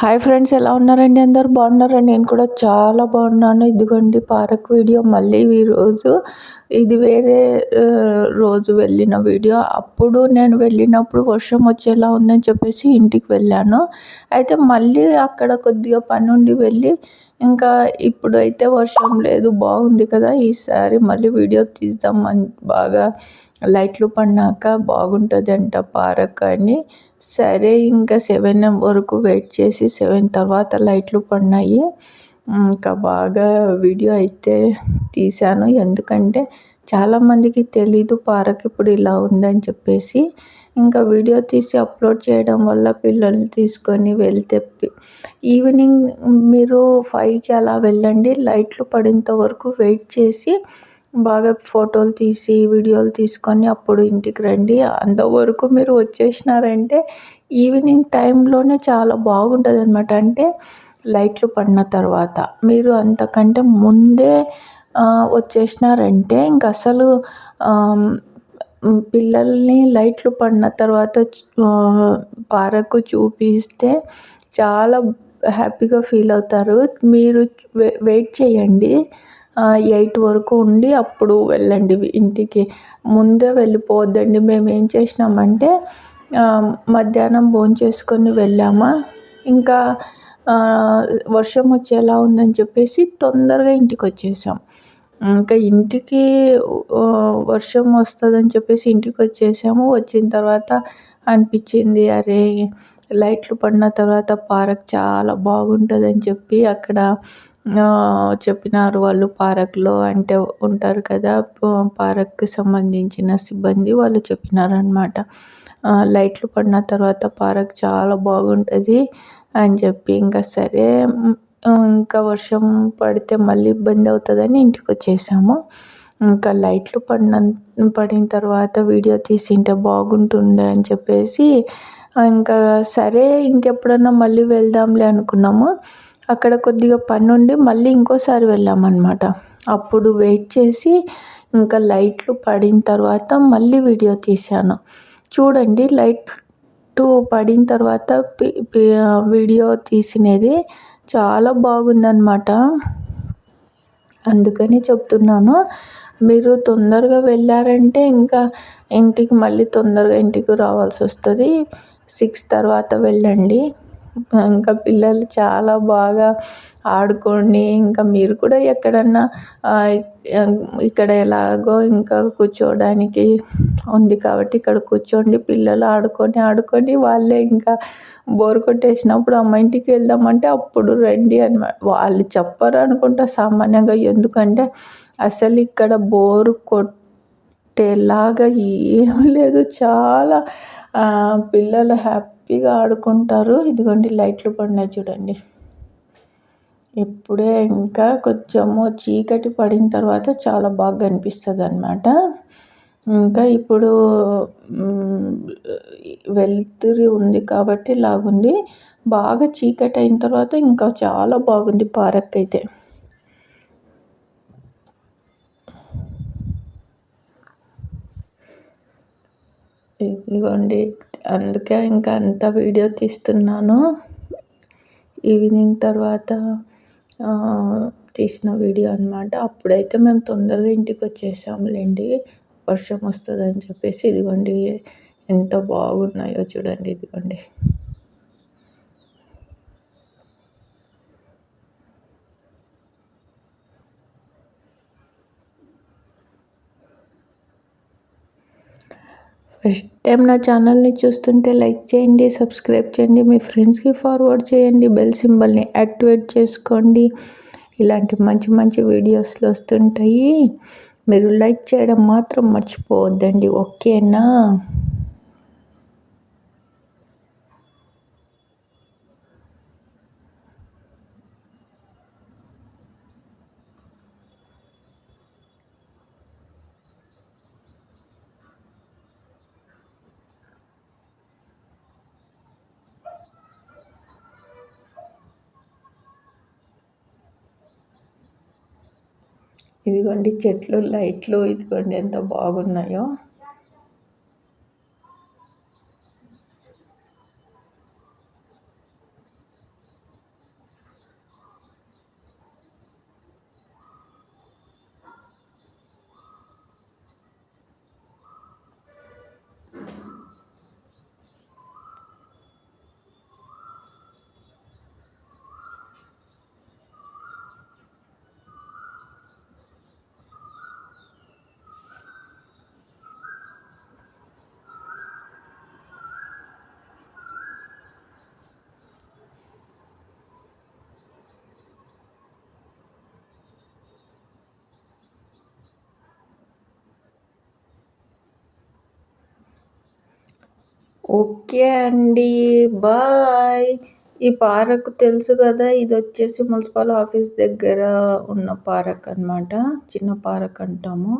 Hi friends ఎలా ఉన్నారండి అందరు? బాగున్నారండి. నేను కూడా చాలా బాగున్నాను. ఇదిగోండి పార్క్ వీడియో. మళ్ళీ ఈరోజు ఇది వేరే రోజు వెళ్ళిన వీడియో. అప్పుడు నేను వెళ్ళినప్పుడు వర్షం వచ్చేలా ఉందని చెప్పేసి ఇంటికి వెళ్ళాను. అయితే మళ్ళీ అక్కడ కొద్దిగా పని ఉండి వెళ్ళి ఇంకా ఇప్పుడు అయితే వర్షం లేదు బాగుంది కదా. ఈసారి మళ్ళీ వీడియో తీద్దాం బాగా లైట్లు పడినాక బాగుంటుంది అంట పార్క్ అని. సరే ఇంకా సెవెన్ వరకు వెయిట్ చేసి సెవెన్ తర్వాత లైట్లు పడినాయి. ఇంకా బాగా వీడియో అయితే తీశాను. ఎందుకంటే చాలామందికి తెలీదు పార్క్ ఇప్పుడు ఇలా ఉందని చెప్పేసి. ఇంకా వీడియో తీసి అప్లోడ్ చేయడం వల్ల పిల్లల్ని తీసుకొని వెళ్తే ఈవినింగ్ మీరు ఫైవ్కి అలా వెళ్ళండి. లైట్లు పడేంత వరకు వెయిట్ చేసి బాగా ఫోటోలు తీసి వీడియోలు తీసుకొని అప్పుడు ఇంటికి రండి. అంతవరకు మీరు వచ్చేసినారంటే ఈవినింగ్ టైంలోనే చాలా బాగుంటుంది అనమాట అంటే లైట్లు పడిన తర్వాత మీరు అంతకంటే ముందే వచ్చేసినారంటే ఇంక అసలు పిల్లల్ని లైట్లు పడిన తర్వాత పార్కు చూపిస్తే చాలా హ్యాపీగా ఫీల్ అవుతారు. మీరు వెయిట్ చేయండి. ఎయిట్ వరకు ఉండి అప్పుడు వెళ్ళండి ఇంటికి. ముందే వెళ్ళిపోవద్దండి. మేము ఏం చేసినామంటే మధ్యాహ్నం భోంచేసుకొని వెళ్ళామా. ఇంకా వర్షం వచ్చేలా ఉందని చెప్పేసి తొందరగా ఇంటికి వచ్చేసాం. ఇంకా ఇంటికి వర్షం వస్తుందని చెప్పేసి ఇంటికి వచ్చేసాము. వచ్చిన తర్వాత అనిపించింది అరే లైట్లు పడిన తర్వాత పార్క్ చాలా బాగుంటుందని చెప్పి అక్కడ చెప్పినారు వాళ్ళు పార్క్లో అంటే ఉంటారు కదా పార్క్కి సంబంధించిన సిబ్బంది వాళ్ళు చెప్పినారనమాట లైట్లు పడిన తర్వాత పార్క్ చాలా బాగుంటుంది అని చెప్పి ఇంకా సరే ఇంకా వర్షం పడితే మళ్ళీ ఇబ్బంది అవుతుందని ఇంటికి వచ్చేసాము. ఇంకా లైట్లు పడిన పడిన తర్వాత వీడియో తీసింటే బాగుంటుండే అని చెప్పేసి ఇంకా సరే ఇంకెప్పుడన్నా మళ్ళీ వెళ్దాంలే అనుకున్నాము. అక్కడ కొద్దిగా పని ఉండి మళ్ళీ ఇంకోసారి వెళ్ళామన్నమాట. అప్పుడు వెయిట్ చేసి ఇంకా లైట్లు పడిన తర్వాత మళ్ళీ వీడియో తీశాను. చూడండి లైట్ పడిన తర్వాత వీడియో తీసినది చాలా బాగుందన్నమాట. అందుకని చెప్తున్నాను మీరు తొందరగా వెళ్ళారంటే ఇంకా ఇంటికి మళ్ళీ తొందరగా ఇంటికి రావాల్సి వస్తుంది సిక్స్ తర్వాత వెళ్ళండి. ఇంకా పిల్లలు చాలా బాగా ఆడుకోండి. ఇంకా మీరు కూడా ఎక్కడన్నా ఇక్కడ ఎలాగో ఇంకా కూర్చోవడానికి ఉంది కాబట్టి ఇక్కడ కూర్చోండి. పిల్లలు ఆడుకొని ఆడుకొని వాళ్ళే ఇంకా బోర్ కొట్టేసినప్పుడు అమ్మ ఇంటికి వెళ్దామంటే అప్పుడు రండి అని వాళ్ళు చెప్పరు అనుకుంటా సామాన్యంగా. ఎందుకంటే అసలు ఇక్కడ బోరు కొట్టేలాగా ఏమీ లేదు. చాలా పిల్లలు హ్యాపీ హ్యాపీగా ఆడుకుంటారు. ఇదిగోండి లైట్లు పడినాయి చూడండి. ఇప్పుడే ఇంకా కొంచెము చీకటి పడిన తర్వాత చాలా బాగా కనిపిస్తుంది అనమాట ఇంకా ఇప్పుడు వెలుతురి ఉంది కాబట్టి లాగుంది. బాగా చీకటి అయిన తర్వాత ఇంకా చాలా బాగుంది పార్క్ అయితే. ఇదిగోండి అందుకే ఇంకా అంత వీడియో తీస్తున్నాను. ఈవినింగ్ తర్వాత తీసిన వీడియో అనమాట అప్పుడైతే మేము తొందరగా ఇంటికి వచ్చేసాములేండి. వర్షం వస్తుందని చెప్పేసి ఇదిగోండి ఎంత బాగున్నాయో చూడండి ఇదిగోండి. ఫస్ట్ టైం నా ఛానల్ని చూస్తుంటే లైక్ చేయండి సబ్స్క్రైబ్ చేయండి మీ ఫ్రెండ్స్కి ఫార్వర్డ్ చేయండి బెల్ సింబల్ని యాక్టివేట్ చేసుకోండి. ఇలాంటి మంచి మంచి వీడియోస్లు వస్తుంటాయి. మీరు లైక్ చేయడం మాత్రం మర్చిపోవద్దండి ఓకేనా? ఇదిగోండి చెట్లు లైట్లు ఇదిగోండి ఎంత బాగున్నాయో. ఓకే అండి బాయ్. ఈ పార్క్ తెలుసు కదా ఇది వచ్చేసి మున్సిపల్ ఆఫీస్ దగ్గర ఉన్న పార్క్ అనమాట చిన్న పార్క్ అంటాము.